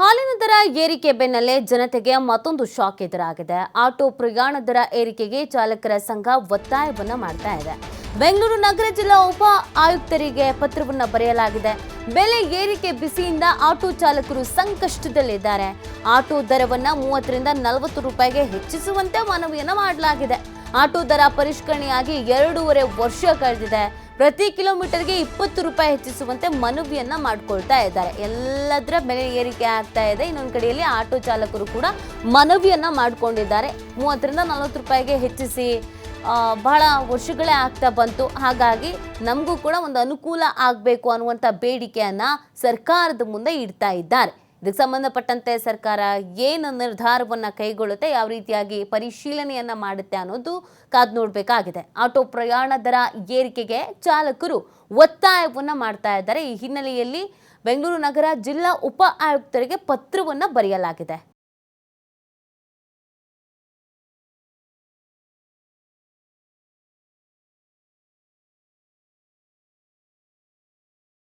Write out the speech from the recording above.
ಹಾಲಿನ ದರ ಏರಿಕೆ ಬೆನ್ನಲ್ಲೇ ಜನತೆಗೆ ಮತ್ತೊಂದು ಶಾಕ್ ಎದುರಾಗಿದೆ. ಆಟೋ ಪ್ರಯಾಣ ದರ ಏರಿಕೆಗೆ ಚಾಲಕರ ಸಂಘ ಒತ್ತಾಯವನ್ನ ಮಾಡ್ತಾ ಇದೆ. ಬೆಂಗಳೂರು ನಗರ ಜಿಲ್ಲಾ ಉಪ ಆಯುಕ್ತರಿಗೆ ಪತ್ರವನ್ನ ಬರೆಯಲಾಗಿದೆ. ಬೆಲೆ ಏರಿಕೆ ಬಿಸಿಯಿಂದ ಆಟೋ ಚಾಲಕರು ಸಂಕಷ್ಟದಲ್ಲಿದ್ದಾರೆ. ಆಟೋ ದರವನ್ನ ಮೂವತ್ತರಿಂದ ನಲವತ್ತು ರೂಪಾಯಿಗೆ ಹೆಚ್ಚಿಸುವಂತೆ ಮನವಿಯನ್ನ ಮಾಡಲಾಗಿದೆ. ಆಟೋ ದರ ಪರಿಷ್ಕರಣೆಯಾಗಿ ಎರಡೂವರೆ ವರ್ಷ ಕಳೆದಿದೆ. ಪ್ರತಿ ಕಿಲೋಮೀಟರ್ಗೆ ಇಪ್ಪತ್ತು ರೂಪಾಯಿ ಹೆಚ್ಚಿಸುವಂತೆ ಮನವಿಯನ್ನ ಮಾಡಿಕೊಳ್ತಾ ಇದ್ದಾರೆ. ಎಲ್ಲದರ ಬೆಲೆ ಏರಿಕೆ ಆಗ್ತಾ ಇದೆ. ಇನ್ನೊಂದು ಕಡೆಯಲ್ಲಿ ಆಟೋ ಚಾಲಕರು ಕೂಡ ಮನವಿಯನ್ನ ಮಾಡಿಕೊಂಡಿದ್ದಾರೆ. ಮೂವತ್ತರಿಂದ ನಲವತ್ತು ರೂಪಾಯಿಗೆ ಹೆಚ್ಚಿಸಿ ಬಹಳ ವರ್ಷಗಳೇ ಆಗ್ತಾ ಬಂತು. ಹಾಗಾಗಿ ನಮಗೂ ಕೂಡ ಒಂದು ಅನುಕೂಲ ಆಗಬೇಕು ಅನ್ನುವಂಥ ಬೇಡಿಕೆಯನ್ನು ಸರ್ಕಾರದ ಮುಂದೆ ಇಡ್ತಾ ಇದ್ದಾರೆ. ಇದಕ್ಕೆ ಸಂಬಂಧಪಟ್ಟಂತೆ ಸರ್ಕಾರ ಏನು ನಿರ್ಧಾರವನ್ನು ಕೈಗೊಳ್ಳುತ್ತೆ, ಯಾವ ರೀತಿಯಾಗಿ ಪರಿಶೀಲನೆಯನ್ನು ಮಾಡುತ್ತೆ ಅನ್ನೋದು ಕಾದು ನೋಡಬೇಕಾಗಿದೆ. ಆಟೋ ಪ್ರಯಾಣ ದರ ಏರಿಕೆಗೆ ಚಾಲಕರು ಒತ್ತಾಯವನ್ನ ಮಾಡ್ತಾ ಇದ್ದಾರೆ. ಈ ಹಿನ್ನೆಲೆಯಲ್ಲಿ ಬೆಂಗಳೂರು ನಗರ ಜಿಲ್ಲಾ ಉಪ ಆಯುಕ್ತರಿಗೆ ಪತ್ರವನ್ನ ಬರೆಯಲಾಗಿದೆ.